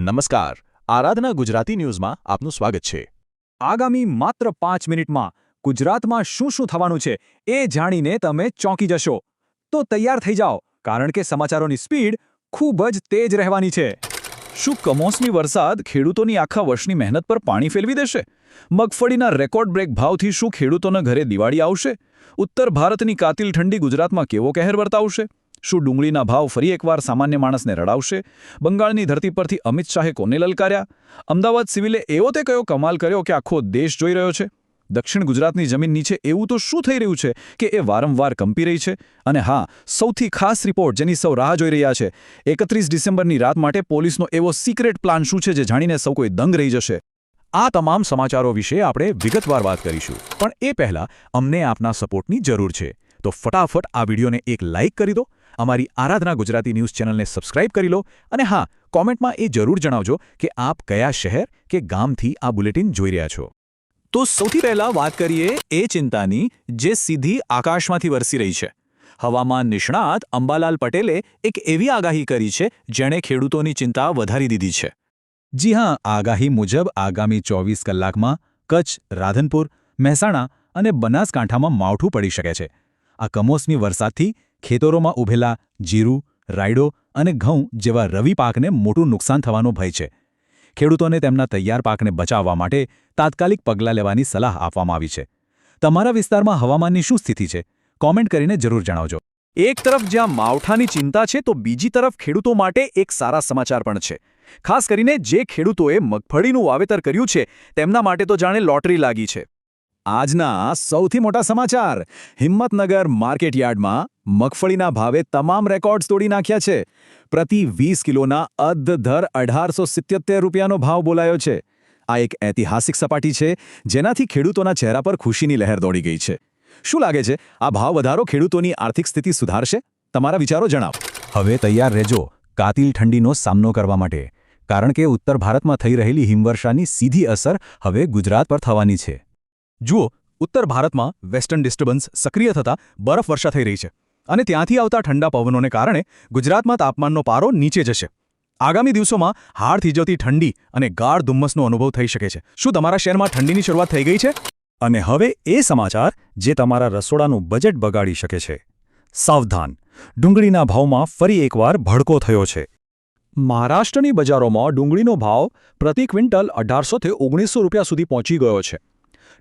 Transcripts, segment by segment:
નમસ્કાર. આરાધના ગુજરાતી ન્યૂઝમાં આપનું સ્વાગત છે. આગામી માત્ર પાંચ મિનિટમાં ગુજરાતમાં શું શું થવાનું છે એ જાણીને તમે ચોંકી જશો. તો તૈયાર થઈ જાઓ, કારણ કે સમાચારોની સ્પીડ ખૂબ જ તેજ રહેવાની છે. શું કમોસમી વરસાદ ખેડૂતોની આખા વર્ષની મહેનત પર પાણી ફેરવી દેશે? મગફળીના રેકોર્ડ બ્રેક ભાવથી શું ખેડૂતોના ઘરે દિવાળી આવશે? ઉત્તર ભારતની કાતિલ ઠંડી ગુજરાતમાં કેવો કહેર વર્તાવશે? શું ડુંગળીના ભાવ ફરી એકવાર સામાન્ય માણસને રડાવશે? બંગાળની ધરતી પરથી અમિત શાહે કોને લલકાર્યા? અમદાવાદ સિવિલે એવો તે કયો કમાલ કર્યો કે આખો દેશ જોઈ રહ્યો છે? દક્ષિણ ગુજરાતની જમીન નીચે એવું તો શું થઈ રહ્યું છે કે એ વારંવાર કંપી રહી છે? અને હા, સૌથી ખાસ રિપોર્ટ જેની સૌ રાહ જોઈ રહ્યા છે, એકત્રીસ ડિસેમ્બરની રાત માટે પોલીસનો એવો સિક્રેટ પ્લાન શું છે જે જાણીને સૌ કોઈ દંગ રહી જશે? આ તમામ સમાચારો વિશે આપણે વિગતવાર વાત કરીશું. પણ એ પહેલાં અમને આપના સપોર્ટની જરૂર છે. તો ફટાફટ આ વિડીયોને એક લાઇક કરી દો અમારી આરાધના ગુજરાતી ન્યૂઝ ચેનલને સબસ્ક્રાઇબ કરી લો અને હા, કોમેન્ટમાં એ જરૂર જણાવજો કે આપ કયા શહેર કે ગામથી આ બુલેટિન જોઈ રહ્યા છો. તો સૌથી પહેલા વાત કરીએ એ ચિંતાની જે સીધી આકાશમાંથી વરસી રહી છે. હવામાન નિષ્ણાત અંબાલાલ પટેલે એક એવી આગાહી કરી છે જેણે ખેડૂતોની ચિંતા વધારી દીધી છે. જી હા, આગાહી મુજબ આગામી ચોવીસ કલાકમાં કચ્છ, રાધનપુર, મહેસાણા અને બનાસકાંઠામાં માવઠું પડી શકે છે. આ કમોસમી વરસાદથી ખેતરોમાં ઉભેલા જીરું, રાયડો અને ઘઉં જેવા રવિ પાકને મોટું નુકસાન થવાનો ભય છે. ખેડૂતોને તેમના તૈયાર પાકને બચાવવા માટે તાત્કાલિક પગલાં લેવાની સલાહ આપવામાં આવી છે. તમારા વિસ્તારમાં હવામાનની શું સ્થિતિ છે? કોમેન્ટ કરીને જરૂર જણાવજો. એક તરફ જ્યાં માવઠાની ચિંતા છે, તો બીજી તરફ ખેડૂતો માટે એક સારા સમાચાર પણ છે. ખાસ કરીને જે ખેડૂતોએ મગફળીનું વાવેતર કર્યું છે, તેમના માટે તો જાણે લોટરી લાગી છે. આજના સૌથી મોટા સમાચાર. હિંમતનગર માર્કેટયાર્ડમાં મગફળીના ભાવે તમામ રેકોર્ડ્સ તોડી નાખ્યા છે. પ્રતિ વીસ કિલોના અધધર અઢારસો સિત્યોતેર રૂપિયાનો ભાવ બોલાયો છે. આ એક ઐતિહાસિક સપાટી છે, જેનાથી ખેડૂતોના ચહેરા પર ખુશીની લહેર દોડી ગઈ છે. શું લાગે છે, આ ભાવ વધારો ખેડૂતોની આર્થિક સ્થિતિ સુધારશે? તમારા વિચારો જણાવો. હવે તૈયાર રહેજો, કાતિલ ઠંડીનો સામનો કરવા માટે. કારણ કે ઉત્તર ભારતમાં થઈ રહેલી હિમવર્ષાની સીધી અસર હવે ગુજરાત પર થવાની છે. જુઓ, ઉત્તર ભારતમાં વેસ્ટર્ન ડિસ્ટર્બન્સ સક્રિય થતાં બરફવર્ષા થઈ રહી છે અને ત્યાંથી આવતા ઠંડા પવનોને કારણે ગુજરાતમાં તાપમાનનો પારો નીચે જશે. આગામી દિવસોમાં હાડ થીજવતી ઠંડી અને ગાઢ ધુમ્મસનો અનુભવ થઈ શકે છે. શું તમારા શહેરમાં ઠંડીની શરૂઆત થઈ ગઈ છે? અને હવે એ સમાચાર જે તમારા રસોડાનું બજેટ બગાડી શકે છે. સાવધાન, ડુંગળીના ભાવમાં ફરી એકવાર ભડકો થયો છે. મહારાષ્ટ્રની બજારોમાં ડુંગળીનો ભાવ પ્રતિ ક્વિન્ટલ અઢારસોથી ઓગણીસો રૂપિયા સુધી પહોંચી ગયો છે.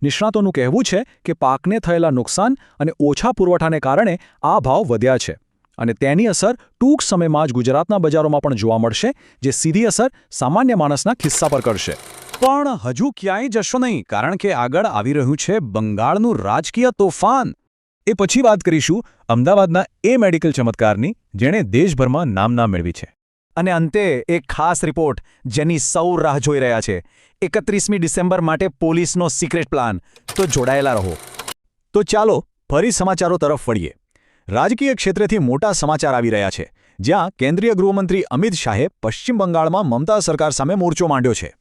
નિષ્ણાતોનું કહેવું છે કે પાકને થયેલા નુકસાન અને ઓછા પુરવઠાને કારણે આ ભાવ વધ્યા છે. અને તેની અસર ટૂંક સમયમાં જ ગુજરાતના બજારોમાં પણ જોવા મળશે, જે સીધી અસર સામાન્ય માણસના ખિસ્સા પર કરશે. પણ હજુ ક્યાંય જશો નહીં, કારણ કે આગળ આવી રહ્યું છે બંગાળનું રાજકીય તોફાન. એ પછી વાત કરીશું અમદાવાદના એ મેડિકલ ચમત્કારની, જેણે દેશભરમાં નામના મેળવી છે. અને અંતે એક ખાસ રિપોર્ટ જેની સૌ રાહ જોઈ રહ્યા છે. એકત્રીસમી ડિસેમ્બર માટે પોલીસનો સિક્રેટ પ્લાન તો જોડાયેલા રહો. તો ચાલો ફરી સમાચારો તરફ વળીએ. રાજકીય ક્ષેત્રેથી મોટા સમાચાર આવી રહ્યા છે. જ્યાં કેન્દ્રીય ગૃહમંત્રી અમિત શાહે પશ્ચિમ બંગાળમાં મમતા સરકાર સામે મોરચો માંડ્યો છે.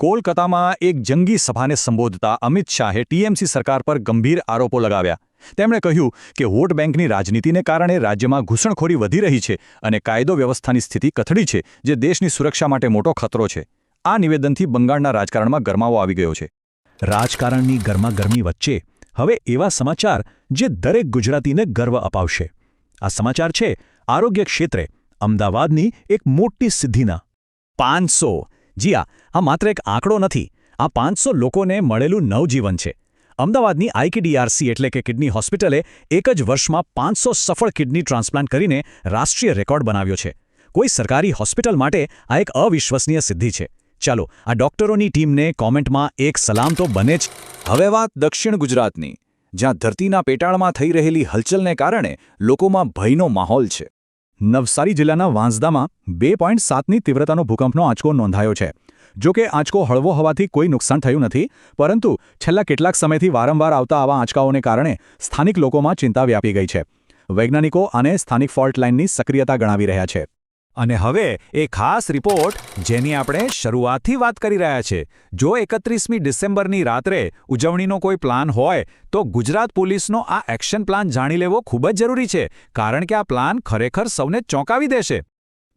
કોલકાતામાં એક જંગી સભાને સંબોધતા અમિત શાહે ટીએમસી સરકાર પર ગંભીર આરોપો લગાવ્યા. તેમણે કહ્યું કે વોટ બેંકની રાજનીતિને કારણે રાજ્યમાં ઘૂસણખોરી વધી રહી છે અને કાયદો વ્યવસ્થાની સ્થિતિ કથળી છે જે દેશની સુરક્ષા માટે મોટો ખતરો છે. આ નિવેદનથી બંગાળના રાજકારણમાં ગરમાવો આવી ગયો છે. રાજકારણની ગરમાગરમી વચ્ચે હવે એવા સમાચાર જે દરેક ગુજરાતીને ગર્વ અપાવશે. આ સમાચાર છે, આરોગ્ય ક્ષેત્રે અમદાવાદની એક મોટી સિદ્ધિના. પાંચસો. જી આ આ માત્ર એક આંકડો નથી. આ પાંચસો લોકોને મળેલું નવજીવન છે. અમદાવાદની આઈકેડીઆરસી એટલે કે કિડની હોસ્પિટલે એક જ વર્ષમાં પાંચસો સફળ કિડની ટ્રાન્સપ્લાન્ટ કરીને રાષ્ટ્રીય રેકોર્ડ બનાવ્યો છે. કોઈ સરકારી હોસ્પિટલ માટે આ એક અવિશ્વસનીય સિદ્ધિ છે. ચાલો, આ ડોક્ટરોની ટીમને કોમેન્ટમાં એક સલામ તો બને જ. હવે વાત દક્ષિણ ગુજરાતની. જ્યાં ધરતીના પેટાળમાં થઈ રહેલી હલચલને કારણે લોકોમાં ભયનો માહોલ છે. નવસારી જિલ્લાના વાંસદામાં બે પોઈન્ટ સાતની તીવ્રતાનો ભૂકંપનો આંચકો નોંધાયો છે. જો કે આંચકો હળવો હોવાથી કોઈ નુકસાન થયું નથી, પરંતુ છેલ્લા કેટલાક સમયથી વારંવાર આવતા આવા આંચકાઓને કારણે સ્થાનિક લોકોમાં ચિંતા વ્યાપી ગઈ છે. વૈજ્ઞાનિકો આને સ્થાનિક ફોલ્ટ લાઇનની સક્રિયતા ગણાવી રહ્યા છે. અને હવે એ ખાસ રિપોર્ટ જેની આપણે શરૂઆતથી વાત કરી રહ્યા છે. જો એકત્રીસમી ડિસેમ્બરની રાત્રે ઉજવણીનો કોઈ પ્લાન હોય, તો ગુજરાત પોલીસનો આ એક્શન પ્લાન જાણી લેવો ખૂબ જ જરૂરી છે, કારણ કે આ પ્લાન ખરેખર સૌને ચોંકાવી દેશે.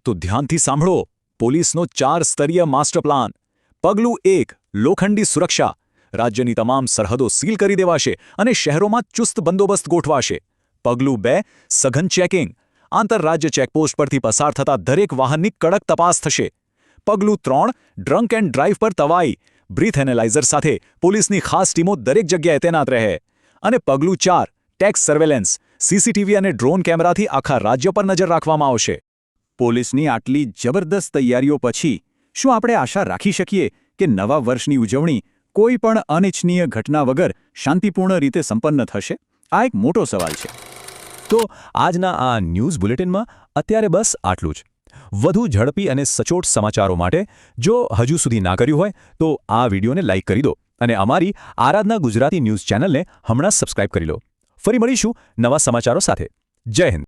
તો ધ્યાનથી સાંભળો. પોલીસનો ચાર સ્તરીય માસ્ટર પ્લાન. પગલું એક, લોખંડી સુરક્ષા. રાજ્યની તમામ સરહદો સીલ કરી દેવાશે અને શહેરોમાં ચુસ્ત બંદોબસ્ત ગોઠવાશે. પગલું બે, સઘન ચેકિંગ. આંતરરાજ્ય ચેકપોસ્ટ પરથી પસાર થતા દરેક વાહનની કડક તપાસ થશે. પગલું ત્રણ, ડ્રંક એન્ડ ડ્રાઈવ પર તવાઈ. બ્રીથ એનેલાઇઝર સાથે પોલીસની ખાસ ટીમો દરેક જગ્યાએ તૈનાત રહે. અને પગલું ચાર, ટેક્સ સર્વેલન્સ. સીસીટીવી અને ડ્રોન કેમેરાથી આખા રાજ્ય પર નજર રાખવામાં આવશે. પોલીસની આટલી જબરદસ્ત તૈયારીઓ પછી શું આપણે આશા રાખી શકીએ કે નવા વર્ષની ઉજવણી કોઈ પણ અનિચ્છનીય ઘટના વગર શાંતિપૂર્ણ રીતે સંપન્ન થશે? આ એક મોટો સવાલ છે. તો આજના આ ન્યૂઝ બુલેટિનમાં અત્યારે બસ આટલું જ. વધુ ઝડપી અને સચોટ સમાચારો માટે જો હજુ સુધી ના કર્યું હોય તો આ વિડીયોને લાઇક કરી દો અને અમારી આરાધના ગુજરાતી ન્યૂઝ ચેનલને હમણાં સબસ્ક્રાઇબ કરી લો. ફરી મળીશું નવા સમાચારો સાથે. જય હિન્દ.